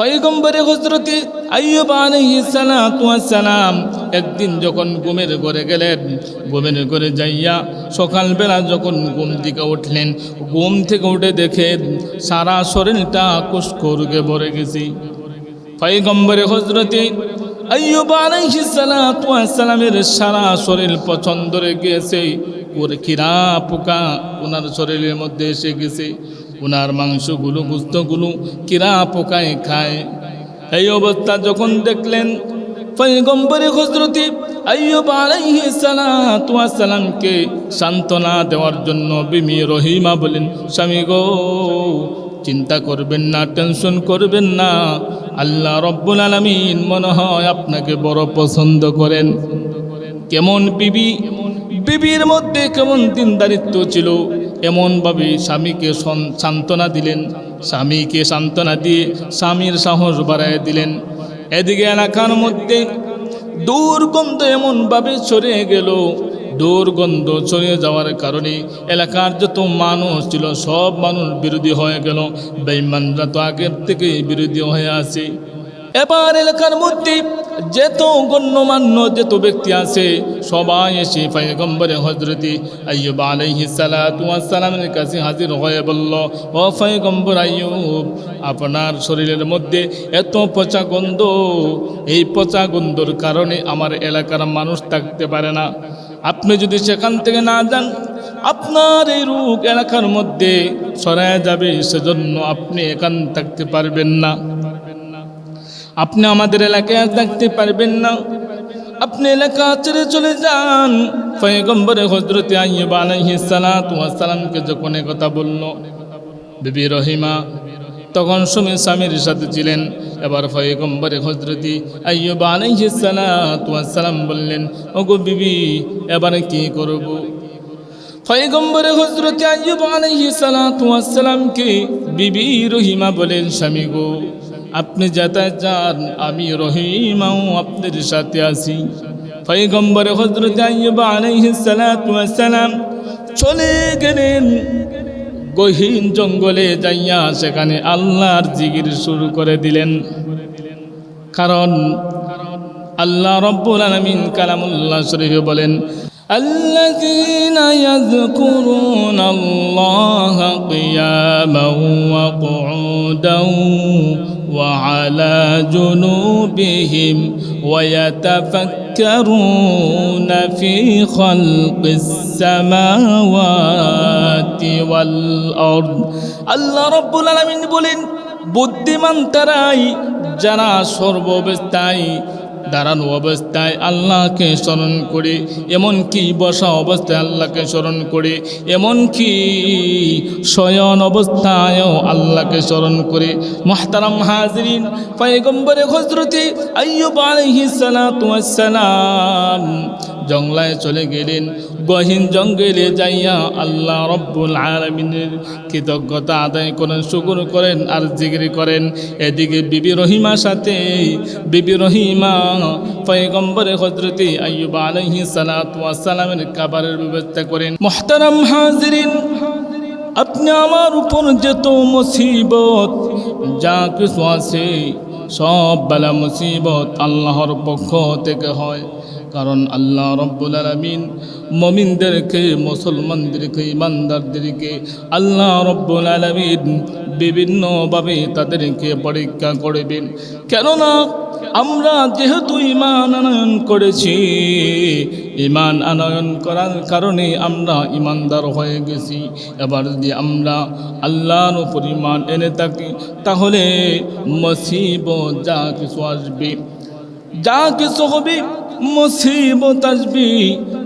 পয়গম্বরে হজরতে আইয়ুব আলাইহিস সালাতু ওয়াস সালাম একদিন যখন ঘুমের ঘরে গেলেন, ঘুমের ঘরে যাইয়া সকালবেলা যখন ঘুম থেকে উঠলেন, ঘুম থেকে উঠে দেখে সারা শরীরটা কুষ্করুকে ভরে গেছি। পয়গম্বরে হজরতে আইয়ুব আলাইহিস সালাতু ওয়াস সালামের সারা শরীর পছন্দ গিয়েছে, ওর কিরা পোকা ওনার শরীরের মধ্যে এসে গেছে। ওনার মাংসগুলো, গুস্তগুলো কিরা পোকায় খায়। এই অবস্থা যখন দেখলেন, পয়গম্বরে হজরতে আইয়ুব আলাইহিস সালাতু সালামকে সান্ত্বনা দেওয়ার জন্য বিমি রহিমা বলেন, স্বামী গো, চিন্তা করবেন না, টেনশন করবেন না। আল্লাহ রব্বুল আলমিন মনে হয় আপনাকে বড় পছন্দ করেন। কেমন বিবি? বিবির মধ্যে কেমন দিনদারিত্ব ছিল? এমনভাবে স্বামীকে সান্ত্বনা দিলেন। স্বামীকে সান্ত্বনা দিয়ে স্বামীর সাহস বাড়ায় দিলেন। এদিকে এলাকার মধ্যে দুর্গন্ধ এমনভাবে ছড়িয়ে গেল। দুর্গন্ধ ছড়িয়ে যাওয়ার কারণে এলাকার যত মানুষ ছিল, সব মানুষ বিরোধী হয়ে গেল। বেইমানরা তো আগের থেকেই বিরোধী হয়ে আছে। এবার এলাকার মধ্যে যেত গণ্যমান্য যেত ব্যক্তি আছে, সবাই এসে পয়গম্বরে হজরতি আইয়ুব আলাইহি সালামের কাছে হাজির হয়ে বলল, ও পয়গম্বর আইয়ুব, আপনার শরীরের মধ্যে এত পচা গন্ধ। এই পচা গন্ধর কারণে আমার এলাকার মানুষ থাকতে পারে না। আপনি যদি সেখান থেকে না যান, আপনার এই রোগ এলাকার মধ্যে সরায় যাবে। সেজন্য আপনি এখান থাকতে পারবেন না। আপনি আমাদের এলাকায় থাকতে পারবেন না। আপনি এলাকা ছেড়ে চলে যান। পয়গম্বরে হজরতে আইয়ুব আলাইহিস সালাতু ওয়াস সালামকে যখন কথা বলল, বিবি রহিমা তখন সুমি স্বামীর সাথে ছিলেন। এবার পয়গম্বরে হজরতি ওয়াস সালাম বললেন, ওগো বিবি, এবারে কি করব? পয়গম্বরে হজরত ওয়াস সালামকে বিবি রহিমা বলেন, স্বামী গো আপনি যাতায়াত যান আমি রহিমাও আপনার সাথে আছি পয়গম্বরে হজরত আইয়ুব আলাইহিস সালাতু ওয়াস সালাম চলে গেলেন গহীন জঙ্গলে যাইয়া সেখানে আল্লাহর জিকির শুরু করে দিলেন কারণ আল্লাহ রব্বুল আলমিন কালামুল্লাহ শরীফে বলেন الذين يذكرون الله قياما وقعودا وعلى جنوبهم ويتفكرون في خلق السماوات والأرض আল্লাহ রব্বুল আলমিন বলেন বুদ্ধিমান তারাই যারা সর্বব্যস্তায় দাঁড়ানো অবস্থায় আল্লাহকে স্মরণ করে। এমনকি বসা অবস্থায় আল্লাহকে স্মরণ করে। এমনকি শয়ন অবস্থায়ও আল্লাহকে স্মরণ করে। মহতারাম হাজরিন, পায়গম্বরে হজরতে তোমার সালাম জঙ্গলায় চলে গেলেন। গহীন জঙ্গলে যাইয়া আল্লাহ রব্বুল আলমিনের কৃতজ্ঞতা আদায় করেন, শুকুর করেন, আর জিগরি করেন। এদিকে বিবি রহিমার সাথে, বিবি রহিমা পয়গম্বরে হজরতে আইয়ুব আলহি সালামের খাবারের ব্যবস্থা করেন। মোহতারাম হাজরিন, আপনি আমার উপর যেত মুসিবত, যা কিছু আছে সব বেলা মুসিবত আল্লাহর পক্ষ থেকে হয়। কারণ আল্লাহ রব্বুল আলমিন মমিনদেরকে, মুসলমানদেরকে, ইমানদারদেরকে আল্লাহ রব্বুল আলমিন বিভিন্নভাবে তাদেরকে পরীক্ষা করবেন কেননা আমরা যেহেতু ইমান আনয়ন করেছি ইমান আনয়ন করার কারণে আমরা ইমানদার হয়ে গেছি। এবার যদি আমরা আল্লাহর উপর ইমান এনে থাকি, তাহলে মসিব যা কিছু আসবে, যা কিছু হবে মুসিবত আসবে,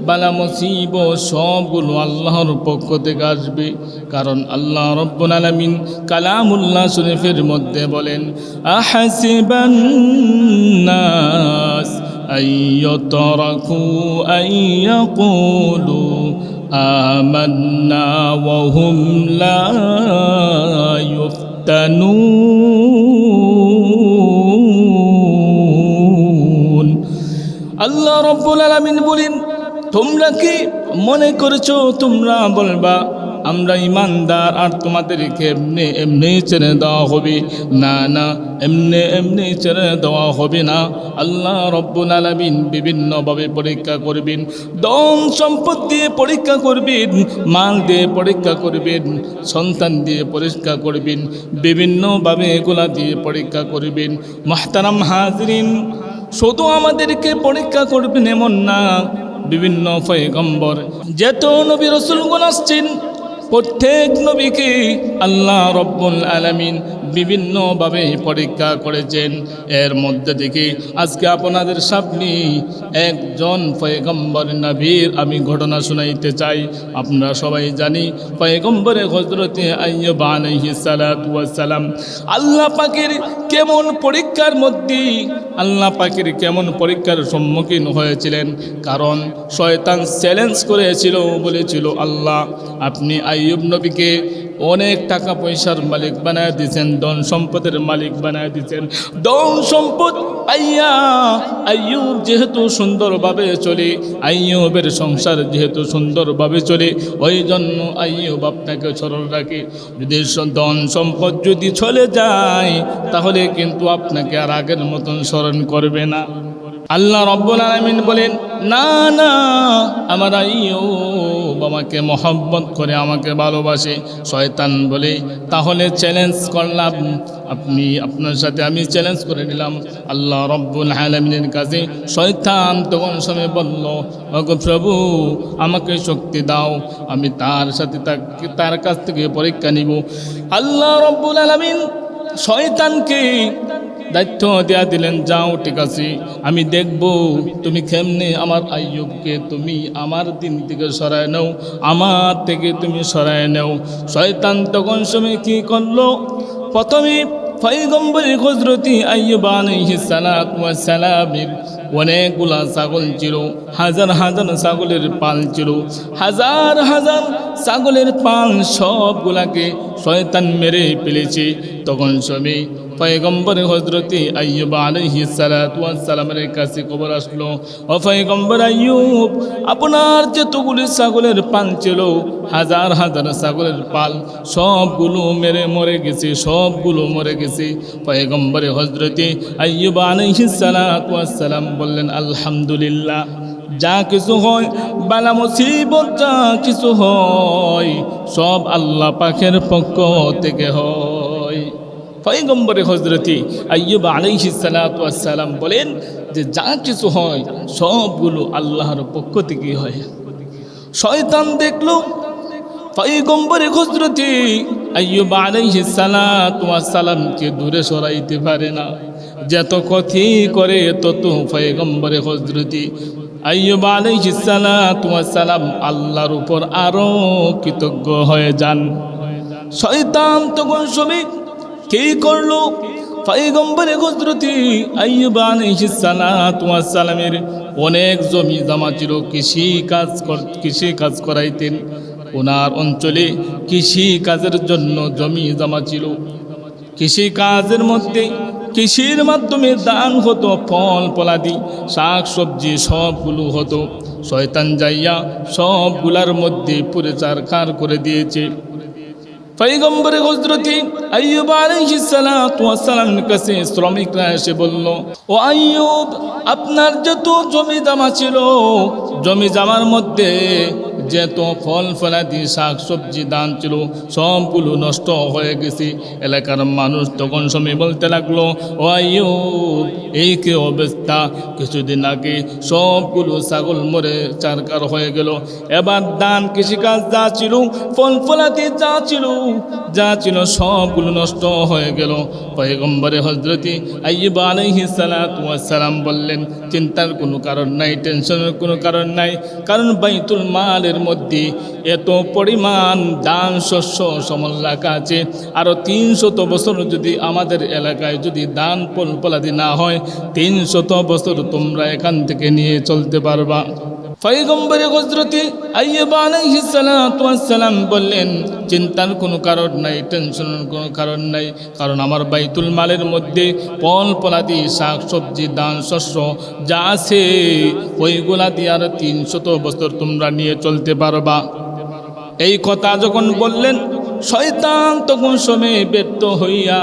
বালা মুসিব সবগুলো আল্লাহর পক্ষ থেকে আসবে। কারণ আল্লাহ রব্বুল আলামিন কালামুল্লাহ শরীফের মধ্যে বলেন আহাসিবান নাস আইয়তরাকু আইয়াকুলু আমান্না ওয়া হুম লা ইফতানুন। আল্লাহ রব্বুল আলামিন বলেন, তোমরা কি মনে করেছ তোমরা বলবা, আমরা ইমানদার আর তোমাদেরকে এমনি এমনি ছেড়ে দেওয়া হবে? না না, এমনি এমনি ছেড়ে দেওয়া হবে না। আল্লাহ রব্বুল আলমিন বিভিন্নভাবে পরীক্ষা করবেন দম সম্পদ দিয়ে পরীক্ষা করবেন, মাল দিয়ে পরীক্ষা করবেন, সন্তান দিয়ে পরীক্ষা করবেন, বিভিন্নভাবে এগুলা দিয়ে পরীক্ষা করবেন। মাহতারাম হাজরিন শুধু আমাদেরকে পরীক্ষা করবেন এমন না। বিভিন্ন ফয়েগম্বর যেত নবী রসুলগুন আসছেন, প্রত্যেক নবীকে আল্লাহ রব্বুল আলামিন বিভিন্নভাবে পরীক্ষা করেছেন। এর মধ্যে থেকে আজকে আপনাদের সামনে একজন পয়গম্বর নবীর আমি ঘটনা শুনাইতে চাই। আপনারা সবাই জানি, পয়গম্বরে হজরতে আইয়ুব সালাম আল্লাহ পাকের কেমন পরীক্ষার মধ্যে, আল্লাহ পাকের কেমন পরীক্ষার সম্মুখীন হয়েছিলেন। কারণ শয়তান চ্যালেঞ্জ করেছিল, বলেছিল, আল্লাহ, আপনি আইয়ুব নবীকে অনেক টাকা পয়সার মালিক বানায় দিয়েছেন, ধন সম্পদের মালিক বানায় দিয়েছেন। ধন সম্পদ আইয়া আইয়ুব যেহেতু সুন্দরভাবে চলে, আইয়ুবের সংসার যেহেতু সুন্দরভাবে চলে, ওই জন্য আইয়ুব আপনাকে স্মরণ রাখে। যদি ধন সম্পদ যদি চলে যায়, তাহলে কিন্তু আপনাকে আর আগের মতন স্মরণ করবে না। আল্লাহ রব্বুল আলমিন বলেন, না না, আমার আইয়ুব আমাকে মহব্বত করে আমাকে ভালোবাসে, শয়তান বলে। তাহলে চ্যালেঞ্জ করলাম। আপনি, আপনার সাথে আমি চ্যালেঞ্জ করে নিলাম। আল্লাহ রব্বুল আলমিনের কাছে শয়তান তখন সময় বলল প্রভু, আমাকে শক্তি দাও। আমি তার সাথে তাকে তার কাছ থেকে পরীক্ষা নিব। আল্লাহ রব্বুল আলমিন শয়তানকে দায়িত্ব দেয়া দিলেন, যাও, ঠিক আছে, আমি দেখব তুমি কেমনে আমার আইয়ুবকে তুমি আমার দিন থেকে সরায় নাও, আমার থেকে তুমি সরায় নাও। শয়তান তখন সময় কি করল? প্রথমে পয়গম্বর হজরতি আইয়ুব আলাইহিস সালাত ওয়াস সালামের অনেকগুলা ছাগল ছিল, হাজার হাজার ছাগলের পাল ছিল, হাজার হাজার ছাগলের পাল সবগুলাকে শয়তান মেরে ফেলেছে। তখন সময় পয়গম্বর হজরতে আইয়ুব আলহি সালামের কাছে খবর আসলো, ও পয়গম্বর আইয়ুব, আপনার যেতগুলি ছাগলের পাল ছিল, হাজার হাজার ছাগলের পাল, সবগুলো মেরে মরে গেছে, সবগুলো মরে গেছে। পয়গম্বরে হজরতে আইয়ুব আলহি সালাম বললেন, আলহামদুলিল্লাহ, যা কিছু হয়, বালা মুসিবত যা কিছু হয়, সব আল্লাহ পাখের পক্ষ থেকে হয়। পয়গম্বরে হজরতি আইয়ুব আলাইহি সালাম বলেন যে যা কিছু হয়, সবগুলো আল্লাহর পক্ষ থেকে হয়। শয়তান দেখল, পয়গম্বরে হজরতি আইয়ুব আলাইহি সালামকে দূরে সরাইতে পারে না। যত কথি করে, তত পয়গম্বরে হজরতি আইয়ুব সালাম আল্লাহর উপর আরও কৃতজ্ঞ হয়ে যান। শয়তান তখন সবে কি করল? আইয়ুব আলাইহিস সালাতু সালামের অনেক জমি জমা ছিল, কৃষি কাজ কৃষি কাজ করাইতেন। ওনার অঞ্চলে কৃষি কাজের জন্য জমি জমা ছিল। কৃষি কাজের মধ্যে কৃষির মাধ্যমে দান হতো, ফল, ফলাদি, শাক, সবজি সবগুলো হতো। শয়তান যাইয়া সবগুলার মধ্যে পুরে চারখার করে দিয়েছে। পৈগম্বরে হজরতি আইয়ুব আলাইহিস সালাতু ওয়াস সালামের কাছে শ্রমিকরা এসে বলল, ও আইয়ুব, আপনার যত জমি জামা ছিল, জমি জামার মধ্যে যত ফল ফলাদি, শাক সবজি দান ছিল, সবগুলো নষ্ট হয়ে গেছে। এলাকার মানুষ তখন সময় বলতে লাগল, ও আইয়ুব, এই কি অবস্থা? কিছুদিন আগে সবগুলো ছাগল মরে, চারকার হয়ে গেল। এবার দান কৃষিকাজ যা ছিল, ফল ফলাদি যা ছিল যা ছিল সবগুলো নষ্ট হয়ে গেল। পয়গম্বরে হজরতি আইয়ুব আলাইহিস সালাতু ওয়াস সালাম বললেন, চিন্তার কোনো কারণ নাই, টেনশনের কোনো কারণ নাই। কারণ বাইতুল মালের মধ্যে এত পরিমাণ দান শস্য সমল রাখা আছে। আরও তিনশত বছর যদি আমাদের এলাকায় যদি দান পলাদি না হয়, তিনশত বছর তোমরা এখান থেকে নিয়ে চলতে পারবা। পয়গম্বরে হজরতে সালাম বললেন, চিন্তার কোনো কারণ নাই, টেনশনের কোনো কারণ নাই। কারণ আমার বাইতুল মালের মধ্যে ফল ফলাদি শাক সবজি দান শস্য যা আছে, ওইগুলা দিয়ে আর তিনশত বছর তোমরা নিয়ে চলতে পারবা। এই কথা যখন বললেন, শয়তান তখন সময়ে ব্যর্থ হইয়া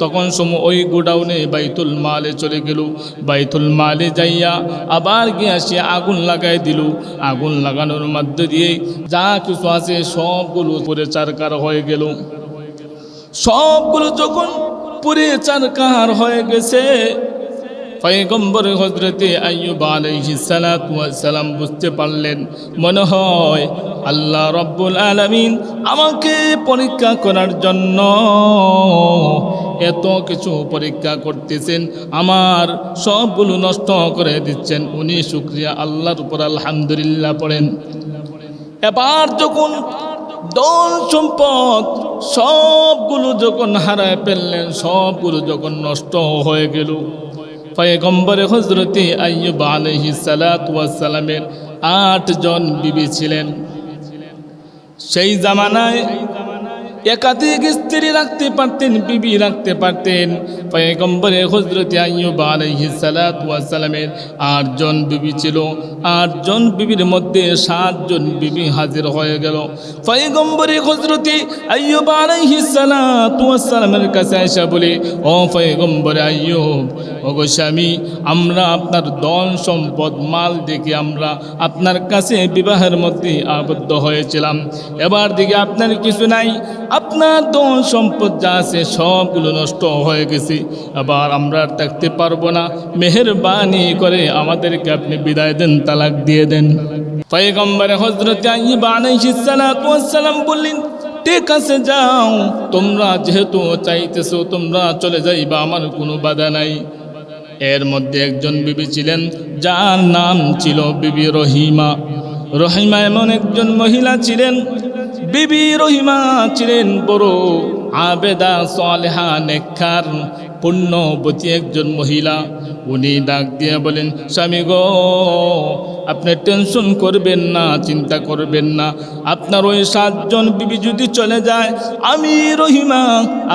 তখন সময় ওই গোডাউনে বাইতুল মালে চলে গেল। বাইতুল মালে যাইয়া আবার গিয়া সে আগুন লাগাই দিল। আগুন লাগানোর মধ্যে দিয়ে যা কিছু আছে সবগুলো পরে চারকার হয়ে গেল। সবগুলো যখন পুরে চারকার হয়ে গেছে, পয়গম্বর হজরতে সালাতু ওয়াস সালাম বুঝতে পারলেন, মনে হয় আল্লাহ রব্বুল আলামিন আমাকে পরীক্ষা করার জন্য এত কিছু পরীক্ষা করতেছেন, আমার সবগুলো নষ্ট করে দিচ্ছেন। উনি শুক্রিয়া, আল্লাহর উপর আলহামদুলিল্লাহ পড়েন। এবার যখন দল সম্পদ সবগুলো যখন হারায় ফেললেন, সবগুলো যখন নষ্ট হয়ে গেল। পয়গম্বরে হজরতে আইয়ুব আলহি সালামের আট জন বিবি ছিলেন। সেই জামানায় একাধিক স্ত্রী রাখতে পারতেন, বিবি রাখতে পারতেন। পয়গম্বরে হজরতে আইয়ুব আলাইহিস সালাতু ওয়াস সালামের আটজন বিবি ছিল। আটজন বিবির মধ্যে সাতজন বিবি হাজির হয়ে গেল। পয়গম্বরে হজরতে আইয়ুব আলাইহিস সালাতু ওয়াস সালামের কাছে এসে বলে, ও পয়গম্বরে আইয়ুব, ওগো স্বামী, আমরা আপনার ধন সম্পদ, মাল দেখে আমরা আপনার কাছে বিবাহের মধ্যে আবদ্ধ হয়েছিলাম। এবার দিকে আপনার কিছু নাই। আপনার ধন সম্পদ যা আছে সবগুলো নষ্ট হয়ে গেছে। আবার আমরা আর থাকতে পারব না। মেহরবানি করে আমাদেরকে আপনি বিদায় দেন, তালাক দিয়ে দেন। পয়গম্বরে হজরত বললেন, ঠিক আছে, যাও। তোমরা যেহেতু চাইতেছো, তোমরা চলে যাইবা, আমার কোনো বাধা নাই। এর মধ্যে একজন বিবি ছিলেন, যার নাম ছিল বিবি রহিমা। রহিমা এমন একজন মহিলা ছিলেন বিবি রহিমা ছিলেন বড় আবেদা সালেহা নেখার পুণ্যবতী একজন মহিলা। উনি ডাক দিয়ে বলেন, স্বামী গো, আপনি টেনশন করবেন না, চিন্তা করবেন না। আপনার ওই সাতজন বিবি যদি চলে যায়, আমি রহিমা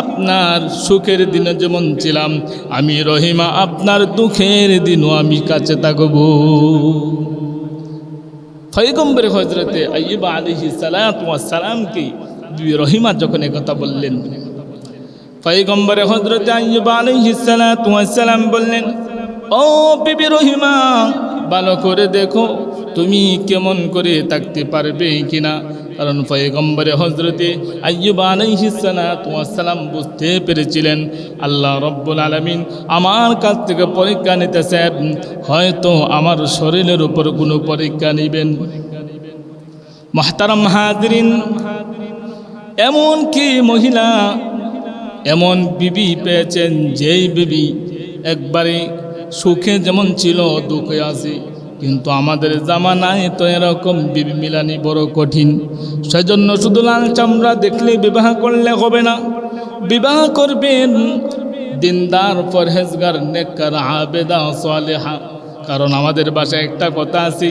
আপনার সুখের দিনে যেমন ছিলাম, আমি রহিমা আপনার দুঃখের দিনও আমি কাছে থাকব। ফৈগম্বর হজরতে আইব আলহি সালামকে দুই রহিমা যখন একথা বললেন ফৈগম্বরে হজরতে আইব আলহি সালাম বললেন, ও বিবি রহিমা, ভালো করে দেখো, তুমি কেমন করে থাকতে পারবে কিনা? কারণ বুঝতে পেরেছিলেন, আল্লাহ আমার কাছ থেকে পরীক্ষা হয়তো আমার শরীরের উপর কোনো পরীক্ষা নেবেন। মাহতারাম হাজরিন, এমন কি মহিলা, এমন বিবি পেয়েছেন যেই বিবি একবারে সুখে যেমন ছিল, দুঃখে আছে। কিন্তু আমাদের জামানায় তো এরকম বিবি মিলানি বড় কঠিন। সেজন্য শুধু লাল চামড়া দেখলে বিবাহ করলে হবে না। বিবাহ করবেন দিনদার, পরহেজগার নেকর আবেদা, সালেহা। কারণ আমাদের বাসায় একটা কথা আছে,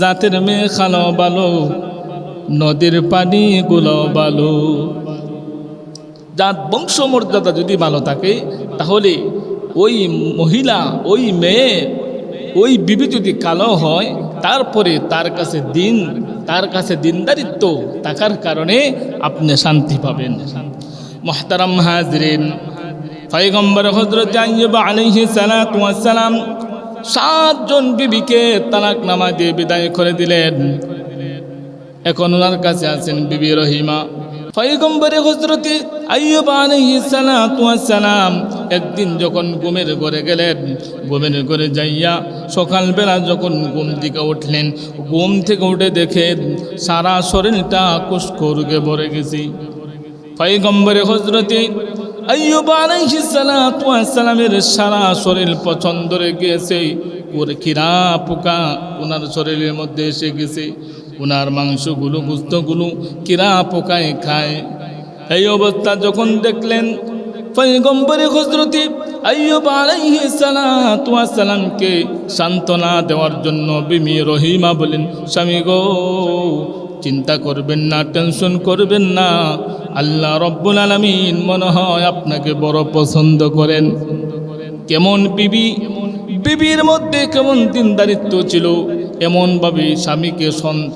জাতের মেয়ে খালো বালো নদীর পানি গুলো বালো যার বংশমর্যাদা যদি ভালো থাকে, তাহলে ওই মহিলা, ওই মেয়ে ওই বিবি যদি কালো হয়, তারপরে তার কাছে দিন, তার কাছে দিনদারিত্ব থাকার কারণে আপনি শান্তি পাবেন। মোহতারাম হাজরিন, পয়গম্বর হজরত আলহি সালাম সাতজন বিবিকে তালাক নামা দিয়ে বিদায় করে দিলেন। এখন ওনার কাছে আছেন বিবি রহিমা। ফাইগম্বরে হজরতে আইয়ুব সালাম একদিন যখন ঘুমের ঘরে গেলেন, ঘুমের ঘরে যাইয়া সকালবেলা যখন ঘুম থেকে উঠলেন, ঘুম থেকে উঠে দেখে সারা শরীরটা কুস্করুকে ভরে গেছি। পয়গম্বরে হজরতে আইয়ুব সালামের সারা শরীর পছন্দ গিয়েছে। ওর কিরা পোকা ওনার শরীরের মধ্যে এসে গেছে। ওনার মাংসগুলো, গুস্তগুলো কিরা পোকায় খায়। এই অবস্থা যখন দেখলেন, পয়গম্বরে হজরতি আইয়ুব আলাইহিস সালাতু সালামকে সান্ত্বনা দেওয়ার জন্য বিমি রহিমা বলেন, স্বামী গো, চিন্তা করবেন না, টেনশন করবেন না। আল্লাহ রব্বুল আলমিন মনে হয় আপনাকে বড় পছন্দ করেন। কেমন বিবি? বিবির মধ্যে কেমন দিনদারিত্ব ছিল? এমনভাবে স্বামীকে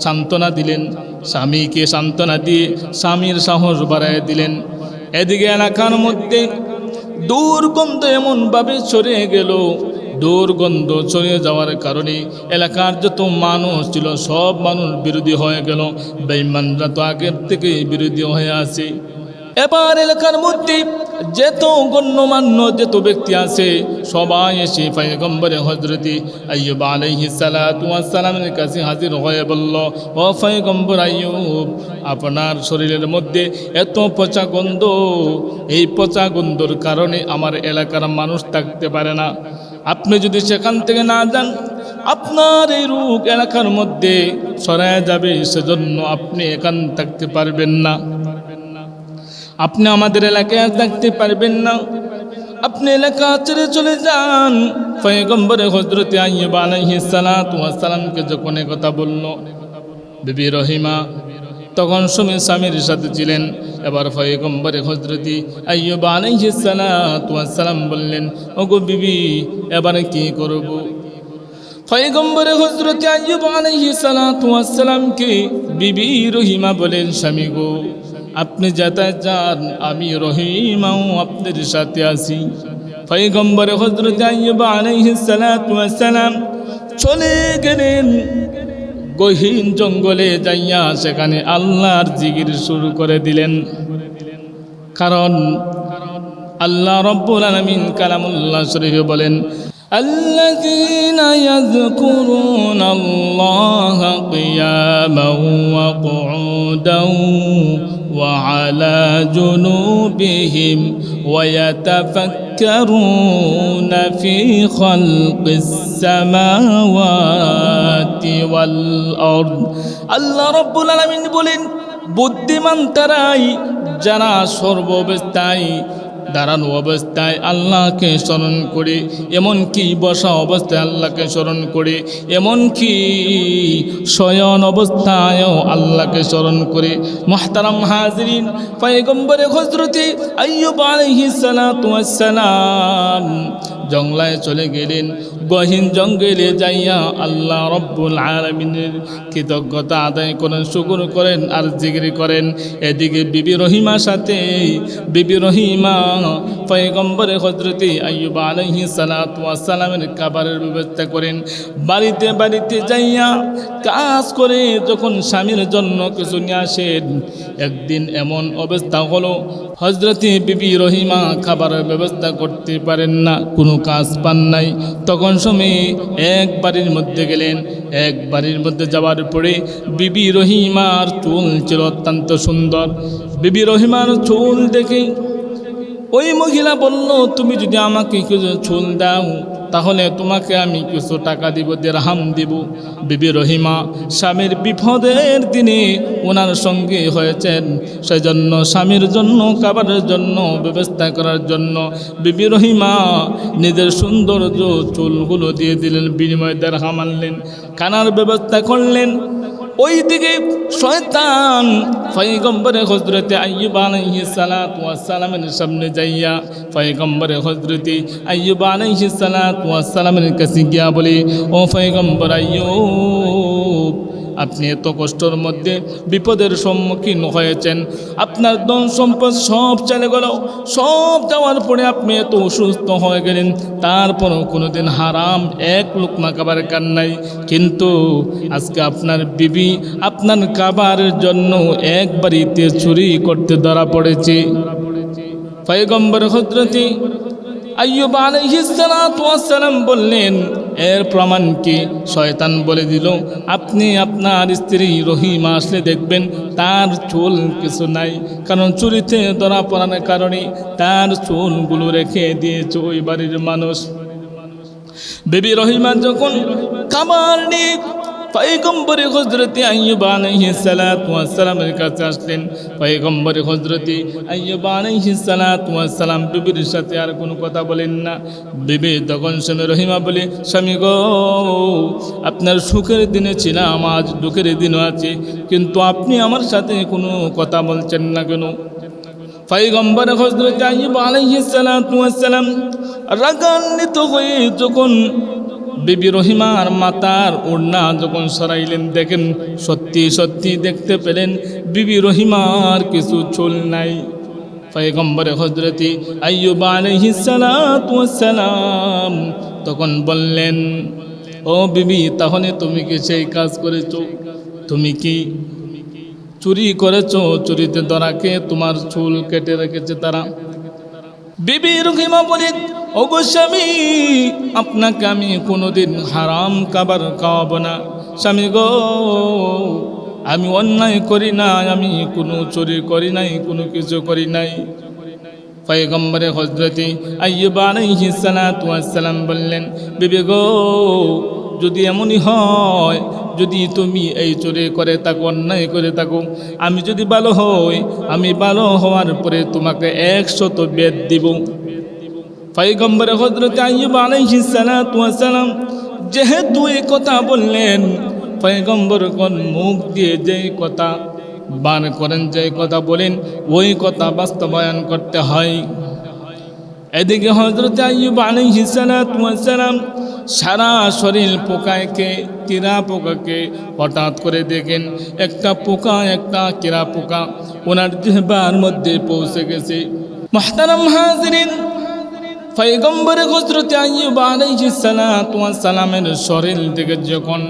সান্ত্বনা দিলেন। স্বামীকে সান্ত্বনা দিয়ে স্বামীর সাহস বাড়ায় দিলেন। এদিকে এলাকার মধ্যে দুর্গন্ধ এমনভাবে ছড়িয়ে গেল। দুর্গন্ধ ছড়িয়ে যাওয়ার কারণে এলাকার যত মানুষ ছিল, সব মানুষ বিরোধী হয়ে গেল। বেইমানরা তো আগের থেকেই বিরোধী হয়ে আছে। এবার এলাকার মধ্যে যেত গণ্যমান্য যেত ব্যক্তি আছে, সবাই এসে পয়গম্বরে হজরতি আইয়ুব আলাইহি সালাতু সালামের কাছে হাজির হয়ে বলল, ও পয়গম্বর আইয়ুব, আপনার শরীরের মধ্যে এত পচা গন্ধ, এই পচা গন্ধর কারণে আমার এলাকার মানুষ থাকতে পারে না। আপনি যদি সেখান থেকে না যান, আপনার এই রোগ এলাকার মধ্যে সরায় যাবে, সেজন্য আপনি এখান থাকতে পারবেন না। আপনি আমাদের এলাকায় থাকতে পারবেন না। আপনি এলাকা ছেড়ে চলে যান। পয়গম্বরে হজরতে আইয়ুব আলাইহিস সালাতু ওয়াস সালামকে যখন কথা বলল, বিবি রহিমা, তখন সুমি স্বামীর সাথে ছিলেন। এবার পয়গম্বরে হজরতি ওয়াস সালাম বললেন, ওগো বিবি, এবারে কি করব? পয়গম্বরে হজরত ওয়াস সালামকে বিবি রহিমা বলেন, স্বামী গো আপনি যাতায়াত যান আমি রহিমাও আপনার সাথে আছি পয়গম্বরে হজরত আইয়ুব আলাইহিস সালাতু ওয়াস সালাম চলে গেলেন গহীন জঙ্গলে যাইয়া সেখানে আল্লাহর জিগির শুরু করে দিলেন কারণ আল্লাহ রব্বুল আলমিন কালামুল্লাহ শরীফে বলেন الذين يذكرون الله قياما وقعودا وعلى جنوبهم ويتفكرون في خلق السماوات والأرض الله رب العالمين বলেন বুদ্ধিমান তারাই যারা সর্ববস্থায় দাঁড়ানো অবস্থায় আল্লাহকে স্মরণ করে। এমনকি বসা অবস্থায় আল্লাহকে স্মরণ করে। এমনকি শয়ন অবস্থায়ও আল্লাহকে স্মরণ করে। মহতারাম হাজরিন, পায়গম্বরে হজরতে আইয়ুব আলাইহিস জংলায় চলে গেলেন। গহীন জঙ্গলে যাইয়া আল্লাহ রব্বুল আলমিনের কৃতজ্ঞতা আদায় করেন, শুকুর করেন আর জিগরি করেন। এদিকে বিবি রহিমার সাথে, বিবি রহিমা পয়গম্বরে হজরতি আইয়ুব আলহি সালাতামের খাবারের ব্যবস্থা করেন। বাড়িতে বাড়িতে যাইয়া কাজ করে যখন স্বামীর জন্য কিছু নিয়ে আসেন, একদিন এমন অবস্থা হলো হজরতি বিবি রহিমা খাবারের ব্যবস্থা করতে পারেন না, কোনো কাজ পান নাই। তখন সময়ে এক বাড়ির মধ্যে গেলেন। এক বাড়ির মধ্যে যাওয়ার পরে বিবি রহিমার চুল ছিল অত্যন্ত সুন্দর। বিবি রহিমার চুল দেখে ওই মহিলা বলল, তুমি যদি আমাকে কিছু চুল দাও, তাহলে তোমাকে আমি কিছু টাকা দিব, দেড়হাম দিব। বিবি রহিমা স্বামীর বিপদের দিনে ওনার সঙ্গে হয়েছেন। সেই জন্য স্বামীর জন্য খাবারের জন্য, ব্যবস্থা করার জন্য বিবি রহিমা নিজের সৌন্দর্য চুলগুলো দিয়ে দিলেন, বিনিময়ে দেড়হাম আনলেন, কানার ব্যবস্থা করলেন। ওই দিকে শয়তান ফয়গম্বরে হজরতে আইয়ুব আলাইহিস সালাতু ওয়াস সালামের সামনে যাইয়া ফয়গম্বরে হজরতে আইয়ুব আলাইহিস সালাতু ওয়াস সালামের কাছে গিয়া বলে, ও ফয়গম্বর আইয়ুব আপনি এত কষ্টর মধ্যে বিপদের সম্মুখীন হয়েছেন। আপনার ধন সম্পদ সব চলে গেল। সব যাওয়ার পরে আপনি এত অসুস্থ হয়ে গেলেন। তারপরও কোনোদিন হারাম এক লোকমা খাবার কান নাই। কিন্তু আজকে আপনার বিবি আপনার খাবারের জন্য এক বাড়িতে চুরি করতে ধরা পড়েছে। পয়গম্বর হজরতি ওয়াস সালাম বললেন এর প্রমাণ কি? শয়তান বলে দিল, আপনি আপনার স্ত্রী রহিমা আসলে দেখবেন তার চুল কিছু নাই। কারণ চুরিতে ধরা পড়ানোর কারণে তার চুলগুলো রেখে দিয়েছে ওই বাড়ির মানুষ। বেবি রহিমা যখন খাবার নিয়ে পয়গম্বরে হজরতে আইয়ুব আলাইহিস সালাতু ওয়াস কাছে আসলেন। পয়গম্বরে হজরতে আইয়ুব আলাইহিস সালাতু ওয়াস বিবির সাথে আর কোনো কথা বলেন না। বিবি তখন স্বামী রহিমা বলে, স্বামী গো, আপনার সুখের দিনে ছিলাম আজ দুঃখের দিনও আছে, কিন্তু আপনি আমার সাথে কোনো কথা বলছেন না কেন? পয়গম্বর হজরত আইয়ুব আলাইহিস সালাতু ওয়াস সালাম রাগান্বিত হয়ে যখন বিবি রহিমার মাতার ওড়না যখন সরাইলেন, দেখেন, সত্যি সত্যি দেখতে পেলেন, বিবি রহিমার কিছু চুল নাই। পয়গম্বরে হজরতি আইয়ুব তখন বললেন, ও বিবি, তাহলে তুমি কি সেই কাজ করেছ? তুমি কি চুরি করেছ? চুরিতে ধরাকে তোমার চুল কেটে রেখেছে তারা। বিবি রহিমা বলেন ওগো স্বামী, আপনাকে আমি কোনোদিন হারাম খাবার খাওয়াবো না। স্বামী গো, আমি অন্যায় করি না আমি কোনো চুরি করি নাই, কোনো কিছু করি নাই। পয়গম্বরে হজরতি সালাতু ওয়াস সালাম বললেন, বিবি গো যদি এমনই হয়, যদি তুমি এই চোরে করে থাকো অন্যায় করে থাকো আমি যদি ভালো হই, আমি ভালো হওয়ার পরে তোমাকে একশত বেদ দিব। পয়গম্বরে হজরত সালাতু ওয়াস সালাম যেহেতু এই কথা বললেন, পয়গম্বর কোন মুখ দিয়ে যেই কথা, বান করেন যেই কথা বলেন, ওই কথা বাস্তবায়ন করতে হয়। এদিকে হজরত আইব আলী হিসালাম সারা শরীর পোকাকে কিরা পোকাকে হঠাৎ করে দেখেন, একটা পোকা, একটা কিরা পোকা। ওনার জেহবার মধ্যে পৌঁছে গেছে। মহতারাম হাজরিন পয়গম্বরে হজরত ওয়াস সালামের শরীর থেকে যখন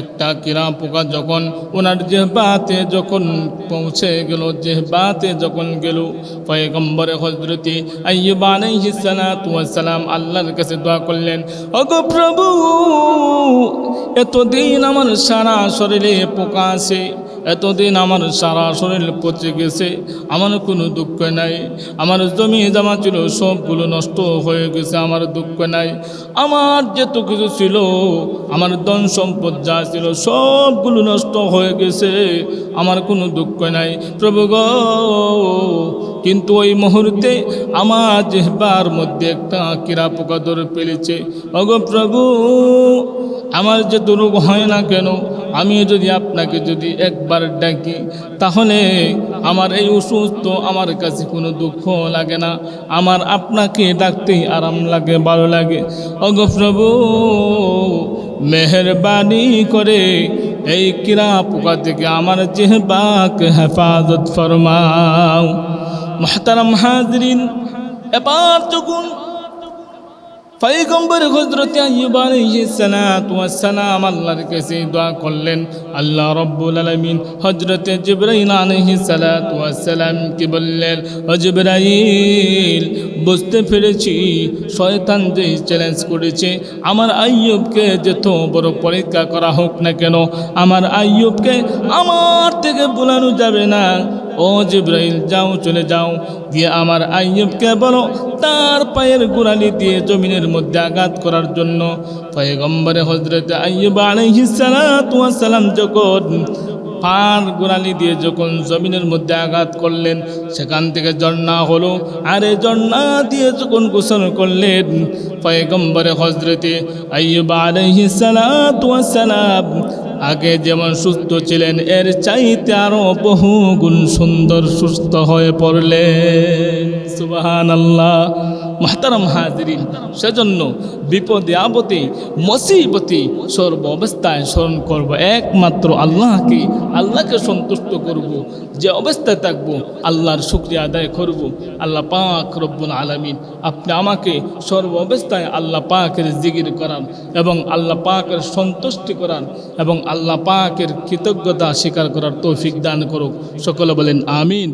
একটা কিরা পোকা যখন ওনার জেহবাতে যখন পৌঁছে গেল, জেহবাতে যখন গেল, পয়গম্বরে হজরতে ওয়াস সালাম আল্লাহর কাছে দোয়া করলেন, ওগো প্রভু, এতদিন আমার সারা শরীরে পোকা আছে এতদিন আমার সারা শরীর পচে গেছে, আমার কোনো দুঃখ নাই। আমার জমি জামা ছিল, সবগুলো নষ্ট হয়ে গেছে, আমার দুঃখ নাই। আমার যেত কিছু ছিল, আমার ধন সম্পদ যা ছিল, সবগুলো নষ্ট হয়ে গেছে, আমার কোনো দুঃখ নাই। প্রভু গো কিন্তু ওই মুহূর্তে আমার জেহবার মধ্যে একটা কিরা পোকা ধরে ফেলেছে। অগো প্রভু, আমার যে রোগ হয় না কেন? আমি যদি আপনাকে যদি একবার ডাকি, তাহলে আমার এই অসুস্থ আমার কাছে কোনো দুঃখ লাগে না। আমার আপনাকে ডাকতেই আরাম লাগে, ভালো লাগে। অগো প্রভু, মেহরবানি করে এই কিরা পোকা থেকে আমার চেহবাক হেফাজত ফরমাও। মহতারাম হাজরিন, এবার যখন পয়গম্বর হজরত আইয়ুব আলাইহিস সালাতু ওয়াস সালাম আল্লাহর কাছে দোয়া করলেন, আল্লাহ রাব্বুল আলামিন হযরত জিবরাইল আলাইহিস সালাতু ওয়াস সালাম কি বললেন, ও জিবরাইল, বুঝতে পেরেছি শয়তান যে চ্যালেঞ্জ করেছে, আমার আইয়ুবকে যত বড় পরীক্ষা করা হোক না কেন, আমার আইয়ুবকে আমার থেকে বোলানো যাবে না। ও জিব্রাইল, যাও, চলে যাও। দিয়ে আমার আইয়ুবকে বলো, তার পায়ের গোড়ালি দিয়ে জমিনের মধ্যে আঘাত করার জন্য। পয়গম্বরে হজরত আইয়ুব আলাইহিস সালাতু ওয়াস সালাম যখন পার গোড়ালি দিয়ে যখন জমিনের মধ্যে আঘাত করলেন, সেখান থেকে ঝর্ণা হলো, আর এই ঝর্ণা দিয়ে যখন গোসল করলেন, পয়গম্বরে হজরতে আইয়ুব আলাইহিস সালাতু ওয়াস সালাম আগে যেমন সুস্থ ছিলেন, এর চাইতে আরও বহু গুণ সুন্দর, সুস্থ হয়ে পড়লেন। সুবাহান আল্লাহ মাহতারাম হাজরিন। সেজন্য বিপদে আপদে, মসিবতে সর্ব অবস্থায় স্মরণ করব। একমাত্র আল্লাহকে আল্লাহকে সন্তুষ্ট করব। যে অবস্থায় থাকব, আল্লাহর শুক্রিয়া আদায় করব। আল্লাহ পাক রব্বুল আলমিন আপনি আমাকে সর্ব অবস্থায় আল্লাহ পাকের জিগির করান এবং আল্লাহ পাকের সন্তুষ্টি করান এবং আল্লাহ পাকের কৃতজ্ঞতা স্বীকার করার তৌফিক দান করুক। সকলে বলেন, আমিন।